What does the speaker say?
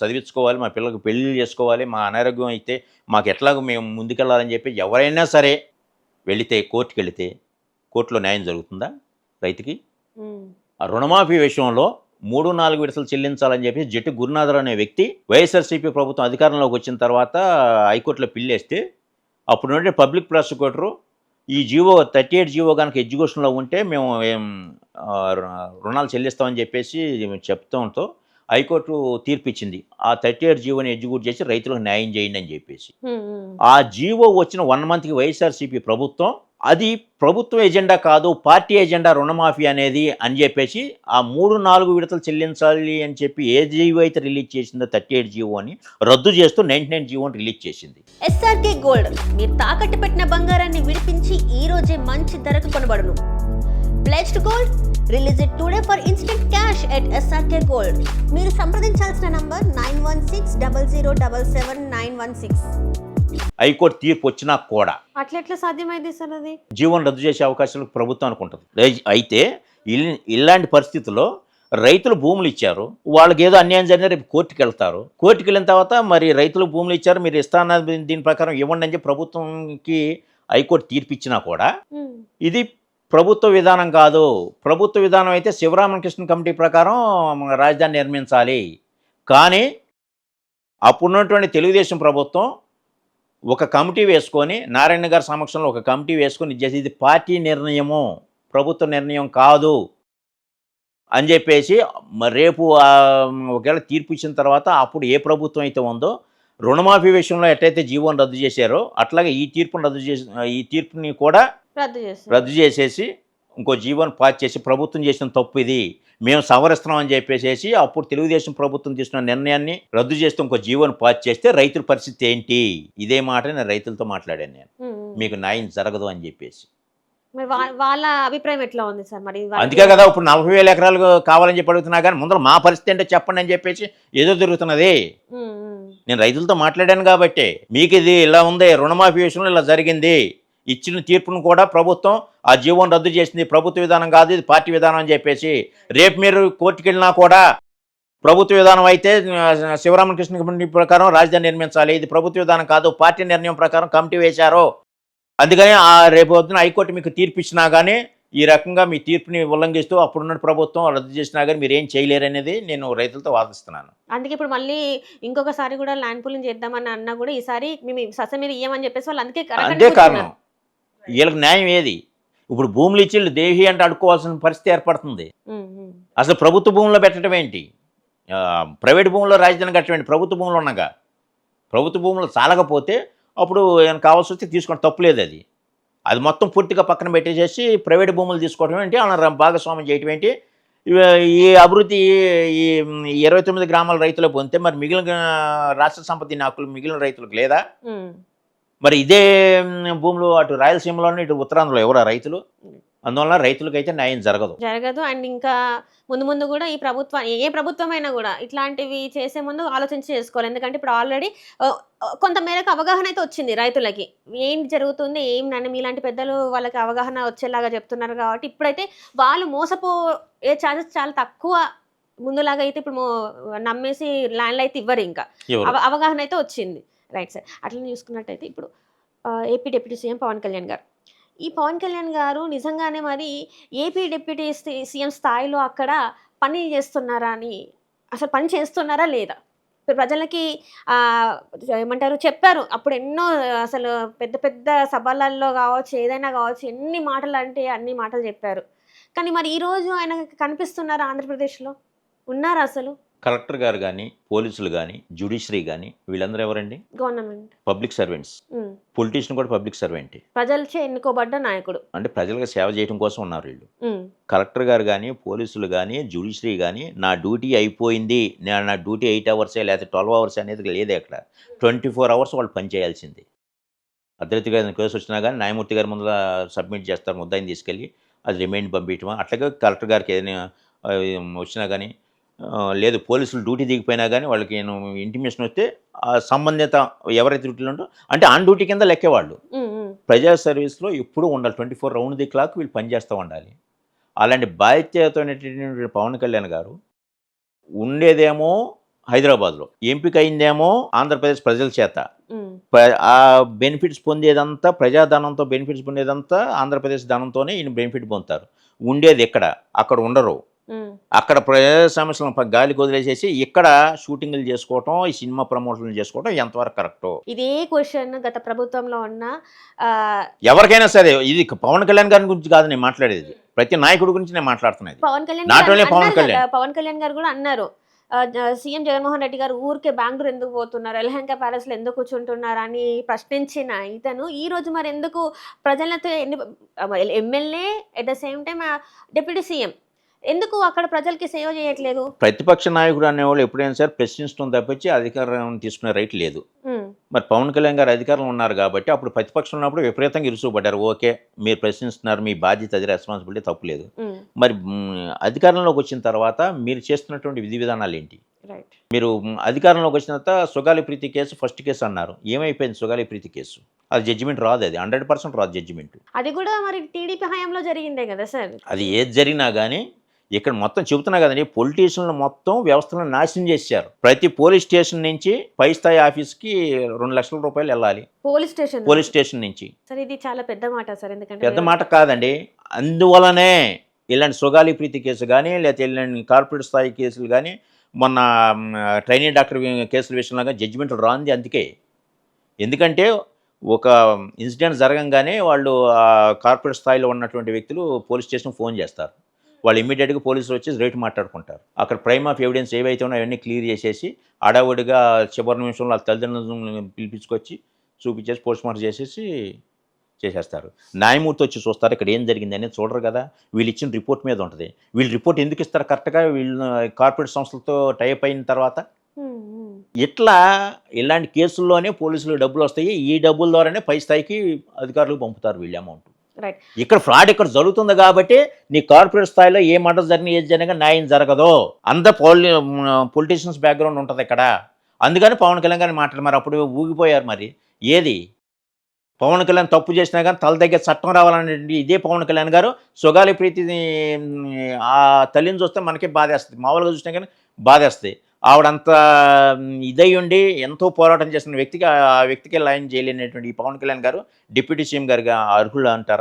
చదివించుకోవాలి మా పిల్లలకు పెళ్ళి చేసుకోవాలి మా అనారోగ్యం అయితే మాకు ఎట్లాగో మేము ముందుకెళ్ళాలని చెప్పి ఎవరైనా సరే వెళితే కోర్టుకి వెళితే కోర్టులో న్యాయం జరుగుతుందా రైతుకి? రుణమాఫీ విషయంలో మూడు నాలుగు విడతలు చెల్లించాలని చెప్పి జట్టు గురునాథర్ అనే వ్యక్తి వైఎస్ఆర్సీపీ ప్రభుత్వం అధికారంలోకి వచ్చిన తర్వాత హైకోర్టులో పిల్లేస్తే అప్పుడు నుండి పబ్లిక్ ప్రాసిక్యూటరు ఈ జీవో థర్టీ ఎయిట్ జీవో కనుక ఎడ్యుకేషన్లో ఉంటే మేము రుణాలు చెల్లిస్తామని చెప్పేసి చెప్తాంతో హైకోర్టు తీర్పు ఇచ్చింది ఆ థర్టీ ఎయిట్ జీవోని ఎగ్జిక్యూట్ చేసి రైతులకు న్యాయం చేయండి అని చెప్పేసి. ఆ జీవో వచ్చిన వన్ మంత్కి వైఎస్ఆర్సీపీ ప్రభుత్వం అది ప్రభుత్వ ఎజెండా కాదు పార్టీ ఎజెండా రుణమాఫీ అనేది అని చెప్పేసి ఆ మూడు నాలుగు విడతలు చెల్లించాలి అని చెప్పి ఏ జీవో అయితే రిలీజ్ చేసిందో థర్టీ ఎయిట్ జీవో అని రద్దు చేస్తూ నైన్టీ నైన్ జీవోని రిలీజ్ చేసింది. ఎస్ఆర్కే గోల్డ్ మీరు తాకట్టు పెట్టిన బంగారాన్ని విడిపించి ఈ రోజే మంచి ధరకు కొనబడును. Pledged gold release it today for instant at SRK gold మీరు సంప్రదించాల్సిన number nine one six double zero double seven nine one six. High court తీర్పు వచ్చినా కూడా అట్లా ఎట్లా సాధ్యమైంది సార్ అది? జీవోని రద్దు చేసే అవకాశాలు ప్రభుత్వం అనుకుంటుంది. రై- అయితే ఇల్- ఇలాంటి పరిస్థితుల్లో రైతులు భూములు ఇచ్చారు. వాళ్ళకి ఏదో అన్యాయం జరిగినా రేపు కోర్టుకి వెళ్తారు. కోర్టుకి వెళ్ళిన తర్వాత మరి రైతులు భూములు ఇచ్చారు. మీరు ఇస్తాన దీని ప్రకారం ఇవ్వండి అని చెప్పి ప్రభుత్వంకి హైకోర్టు తీర్పు ఇచ్చినా కూడా ఇది ప్రభుత్వ విధానం కాదు. ప్రభుత్వ విధానం అయితే శివరామకృష్ణ కమిటీ ప్రకారం రాజధాని నిర్మించాలి. కానీ అప్పుడున్నటువంటి తెలుగుదేశం ప్రభుత్వం ఒక కమిటీ వేసుకొని నారాయణ గారి సమక్షంలో ఒక కమిటీ వేసుకొని చేసి ఇది పార్టీ నిర్ణయము ప్రభుత్వ నిర్ణయం కాదు అని చెప్పేసి రేపు ఒకవేళ తీర్పు ఇచ్చిన తర్వాత అప్పుడు ఏ ప్రభుత్వం అయితే ఉందో రుణమాఫీ విషయంలో ఎట్లయితే జీవోని రద్దు చేశారో అట్లాగే ఈ తీర్పును రద్దు చేసి ఈ తీర్పుని కూడా రద్దు చేసేసి ఇంకో జీవోని పాస్ చేసి ప్రభుత్వం చేసిన తప్పు ఇది. మేము సవరిస్తున్నాం అని చెప్పేసి అప్పుడు తెలుగుదేశం ప్రభుత్వం తీసుకున్న నిర్ణయాన్ని రద్దు చేస్తూ ఇంకో జీవోని పాస్ చేస్తే రైతుల పరిస్థితి ఏంటి? ఇదే మాట నేను రైతులతో మాట్లాడాను నేను. మీకు న్యాయం జరగదు అని చెప్పేసి. వాళ్ళ అభిప్రాయం ఎట్లా ఉంది సార్ మరి? అందుకే కదా ఇప్పుడు నలభై వేల ఎకరాలు కావాలని చెప్పి అడుగుతున్నా కానీ ముందర మా పరిస్థితి ఏంటో చెప్పండి అని చెప్పేసి ఏదో ఉమ్. నేను రైతులతో మాట్లాడాను కాబట్టి మీకు ఇది ఇలా ఉంది రుణమాఫీ విషయంలో ఇలా జరిగింది. ఇచ్చిన తీర్పును కూడా ప్రభుత్వం ఆ జీవోని రద్దు చేసింది. ప్రభుత్వ విధానం కాదు ఇది పార్టీ విధానం అని చెప్పేసి రేపు మీరు కోర్టుకి వెళ్ళినా కూడా ప్రభుత్వ విధానం అయితే శివరామకృష్ణ కమిటీ ప్రకారం రాజధాని నిర్మించాలి. ఇది ప్రభుత్వ విధానం కాదు పార్టీ నిర్ణయం ప్రకారం కమిటీ వేశారు. అందుకని ఆ రేపు పొద్దున హైకోర్టు మీకు తీర్పు ఇచ్చినా కానీ ఈ రకంగా మీ తీర్పుని ఉల్లంఘిస్తూ అప్పుడున్న ప్రభుత్వం రద్దు చేసినా కానీ మీరు ఏం చేయలేరు అనేది నేను రైతులతో వాదిస్తున్నాను. అందుకే ఇప్పుడు మళ్ళీ ఇంకొకసారి కూడా ల్యాండ్ పూలింగ్ చేద్దామని అన్నా కూడా ఈసారి మేము సస మీరు ఇయ్యమని చెప్పేసి వాళ్ళు అందుకే అంతే కారణం. వీళ్ళకి న్యాయం ఏది? ఇప్పుడు భూములు ఇచ్చి దేహి అంటే అడుక్కోవాల్సిన పరిస్థితి ఏర్పడుతుంది. అసలు ప్రభుత్వ భూముల్లో పెట్టడం ఏంటి? ప్రైవేట్ భూముల్లో రాజధాని కట్టడం ఏంటి? ప్రభుత్వ భూములు ఉండగా. ప్రభుత్వ భూములు చాలకపోతే అప్పుడు ఏమైనా కావాల్సి వస్తే తీసుకోవడం తప్పులేదు అది. అది మొత్తం పూర్తిగా పక్కన పెట్టేసేసి ప్రైవేట్ భూములు తీసుకోవడం ఏంటి? అలా భాగస్వామ్యం చేయటం ఏంటి? ఈ అభివృద్ధి ఈ ఇరవై తొమ్మిది గ్రామాల రైతులకు పొందితే మరి మిగిలిన రాష్ట్ర సంపత్తి హక్కులు మిగిలిన రైతులకు లేదా. మరి ఇదే భూములు అటు రాయలసీమలోనే ఇటు ఉత్తరాంధ్రలో ఎవరా రైతులు? అందువల్ల రైతులకైతే న్యాయం జరగదు. జరగదు. అండ్ ఇంకా ముందు ముందు కూడా ఈ ప్రభుత్వం ఏ ప్రభుత్వమైనా కూడా ఇట్లాంటివి చేసే ముందు ఆలోచించి చేసుకోవాలి. ఎందుకంటే ఇప్పుడు ఆల్రెడీ కొంత మేరకు అవగాహన అయితే వచ్చింది రైతులకి. ఏం జరుగుతుంది ఏం నన్ను మీలాంటి పెద్దలు వాళ్ళకి అవగాహన వచ్చేలాగా చెప్తున్నారు కాబట్టి ఇప్పుడైతే వాళ్ళు మోసపోయే ఛాన్సెస్ చాలా తక్కువ ముందులాగా అయితే ఇప్పుడు నమ్మేసి ల్యాండ్లు అయితే ఇవ్వరు. ఇంకా అవగాహన అయితే వచ్చింది. రైట్ సార్ అట్లనే చూసుకున్నట్టయితే ఇప్పుడు AP deputy CM Pavan Kalyan గారు. ఈ పవన్ కళ్యాణ్ గారు నిజంగానే మరి ఏపీ డిప్యూటీ సీఎం స్థాయిలో అక్కడ పని చేస్తున్నారా అని అసలు పని చేస్తున్నారా లేదా? ఇప్పుడు ప్రజలకి ఏమంటారు చెప్పారు. అప్పుడు ఎన్నో అసలు పెద్ద పెద్ద సభలలో కావచ్చు ఏదైనా కావచ్చు ఎన్ని మాటలు అంటే అన్ని మాటలు చెప్పారు. కానీ మరి ఈరోజు ఆయన కనిపిస్తున్నారా ఆంధ్రప్రదేశ్లో? ఉన్నారా అసలు? కలెక్టర్ గారు కానీ పోలీసులు కానీ జ్యుడిషియరీ కానీ వీళ్ళందరూ ఎవరండి? గవర్నమెంట్. Public servants. పొలిటీషియన్ కూడా పబ్లిక్ సర్వెంటే. ప్రజలచే ఎన్నుకోబడ్డ నాయకుడు. అంటే ప్రజలకు సేవ చేయడం కోసం ఉన్నారు వీళ్ళు. కలెక్టర్ గారు కానీ పోలీసులు కానీ జ్యుడిషియరీ కానీ నా డ్యూటీ అయిపోయింది. నా- నా డ్యూటీ ఎయిట్ అవర్సే లేకపోతే ట్వెల్వ్ అవర్స్ అనేది లేదు అక్కడ. ట్వంటీ ఫోర్ అవర్స్ వాళ్ళు పనిచేయాల్సింది అర్ధరాత్రి గారి కేసు వచ్చినా కానీ న్యాయమూర్తి గారి ముందు సబ్మిట్ చేస్తారు ముద్దాయిని తీసుకెళ్ళి అది రిమైండ్ పంపించడం అట్లాగే కలెక్టర్ గారికి ఏదైనా వచ్చినా కానీ లేదు పోలీసులు డ్యూటీ దిగిపోయినా కానీ వాళ్ళకి నేను ఇంటిమేషన్ వస్తే ఆ సంబంధిత ఎవరైతే డ్యూటీలో ఉంటో అంటే ఆన్ డ్యూటీ కింద లెక్కేవాళ్ళు. ప్రజా సర్వీస్లో ఎప్పుడూ ఉండాలి. Twenty four round the clock వీళ్ళు పనిచేస్తూ ఉండాలి. అలాంటి బాధ్యతతోనేటటువంటి పవన్ కళ్యాణ్ గారు ఉండేదేమో హైదరాబాద్లో. ఎంపిక అయిందేమో ఆంధ్రప్రదేశ్ ప్రజల చేత. ఆ బెనిఫిట్స్ పొందేదంతా ప్రజాధనంతో బెనిఫిట్స్ పొందేదంతా ఆంధ్రప్రదేశ్ ధనంతోనే ఈయన బెనిఫిట్ పొందుతారు. ఉండేది ఇక్కడ అక్కడ ఉండరు. అక్కడ ప్రజా సమస్యలను ప- గాలికి వదిలేసేసి ఇక్కడ షూటింగ్లు చేసుకోవటం ఈ సినిమా ప్రమోషన్లు చేసుకోవటం ఎంతవరకు కరెక్టో? ఇదే క్వశ్చన్ గత ప్రభుత్వంలో ఉన్న ఎవరికైనా సరే ఇది పవన్ కళ్యాణ్ గారి గురించి కాదు నేను మాట్లాడేది. ప్రతి నాయకుడి గురించి నేను మాట్లాడుతున్నది. పవన్ కళ్యాణ్ పవన్ కళ్యాణ్. పవన్ కళ్యాణ్ గారు కూడా అన్నారు. సీఎం జగన్మోహన్ రెడ్డి గారు ఊరికే బెంగళూరు ఎందుకు పోతున్నారు ఎలహంక ప్యాలెస్లో ఎందుకు కూర్చుంటున్నారు అని ప్రశ్నించిన ఇతను ఈ రోజు మరి ఎందుకు ప్రజలతో ఎన్ని MLA at the same time deputy CM. ఎందుకు అక్కడ ప్రజలకి సేవ చేయట్లేదు? ప్రతిపక్ష నాయకుడు అనేవాళ్ళు ఎప్పుడైనా సరే ప్రశ్నించడం తప్పించి అధికారం తీసుకునే రైట్ లేదు. మరి పవన్ కళ్యాణ్ గారు అధికారంలో ఉన్నారు కాబట్టి అప్పుడు ప్రతిపక్షం ఉన్నప్పుడు విపరీతంగా ఇరుసుపడ్డారు ఓకే మీరు ప్రశ్నిస్తున్నారు మీ బాధ్యత అది రెస్పాన్సిబిలిటీ తప్పులేదు మరి అధికారంలోకి వచ్చిన తర్వాత మీరు చేస్తున్నటువంటి విధి విధానాలు ఏంటి? మీరు అధికారంలోకి వచ్చిన తర్వాత Sugali Preethi case first case అన్నారు. ఏమైపోయింది సుగాలి ప్రీతి కేసు? అది జడ్జిమెంట్ రాదు అది హండ్రెడ్ పర్సెంట్ రాదు జడ్జిమెంట్ అది కూడా మరి టీడీపీ హయాంలో జరిగిందే కదా సార్? అది ఏది జరిగినా కానీ ఇక్కడ మొత్తం చెబుతున్నా కదండి పొలిటీషియన్లు మొత్తం వ్యవస్థలను నాశనం చేశారు ప్రతి పోలీస్ స్టేషన్ నుంచి పై స్థాయి ఆఫీస్కి రెండు లక్షల రూపాయలు వెళ్ళాలి. పోలీస్ స్టేషన్ పోలీస్ స్టేషన్ నుంచి. సార్ ఇది చాలా పెద్ద మాట సార్ ఎందుకంటే పెద్ద మాట కాదండి. అందువలనే ఇలాంటి సుగాలి ప్రీతి కేసు కానీ లేకపోతే ఇలాంటి కార్పొరేట్ స్థాయి కేసులు కానీ మొన్న ట్రైనీ డాక్టర్ కేసుల విషయంలో కానీ జడ్జిమెంట్ రాంది అందుకే. ఎందుకంటే ఒక ఇన్సిడెంట్ జరగంగానే వాళ్ళు కార్పొరేట్ స్థాయిలో ఉన్నటువంటి వ్యక్తులు పోలీస్ స్టేషన్ ఫోన్ చేస్తారు. వాళ్ళు ఇమీడియట్గా పోలీసులు వచ్చి రేటు మాట్లాడుకుంటారు. అక్కడ ప్రైమ్ ఆఫ్ ఎవిడెన్స్ ఏవైతే ఉన్నాయో అవన్నీ క్లియర్ చేసేసి అడావుడిగా చివరి నిమిషంలో వాళ్ళ తల్లిదండ్రులను పిలిపించుకొచ్చి చూపించేసి పోస్ట్ మార్టం చేసేసి చేసేస్తారు. న్యాయమూర్తి వచ్చి చూస్తారు ఇక్కడ ఏం జరిగింది అనేది చూడరు కదా. వీళ్ళు ఇచ్చిన రిపోర్ట్ మీద ఉంటుంది. వీళ్ళు రిపోర్ట్ ఎందుకు ఇస్తారు కరెక్ట్గా వీళ్ళు కార్పొరేట్ సంస్థలతో టైప్ అయిన తర్వాత? ఇట్లా ఇలాంటి కేసుల్లోనే పోలీసులు డబ్బులు వస్తాయి. ఈ డబ్బుల ద్వారానే పై స్థాయికి అధికారులకు పంపుతారు వీళ్ళ అమౌంట్. ఇక్కడ ఫ్రాడ్ ఇక్కడ జరుగుతుంది కాబట్టి నీ కార్పొరేట్ స్థాయిలో ఏ మర్డర్ జరిగిన ఏది జరిగినా న్యాయం జరగదు. అంత పోలి పొలిటీషియన్స్ బ్యాక్గ్రౌండ్ ఉంటుంది ఇక్కడ. అందుకని పవన్ కళ్యాణ్ గారిని మాట్లాడు మరి అప్పుడు ఊగిపోయారు మరి. ఏది? పవన్ కళ్యాణ్ తప్పు చేసినా కానీ తల దగ్గర చట్టం రావాలనే ఇదే పవన్ కళ్యాణ్ గారు. సుగాలి ప్రీతిని ఆ తల్లిని చూస్తే మనకే బాధేస్తుంది. మామూలుగా చూసినా కానీ బాధేస్తుంది. ఆవిడంత ఇదై ఉండి ఎంతో పోరాటం చేసిన వ్యక్తికి ఆ వ్యక్తికి లైన్ చేయలేనటువంటి ఈ పవన్ కళ్యాణ్ గారు. డిప్యూటీ సీఎం గారిగా అర్హులు అంటారా?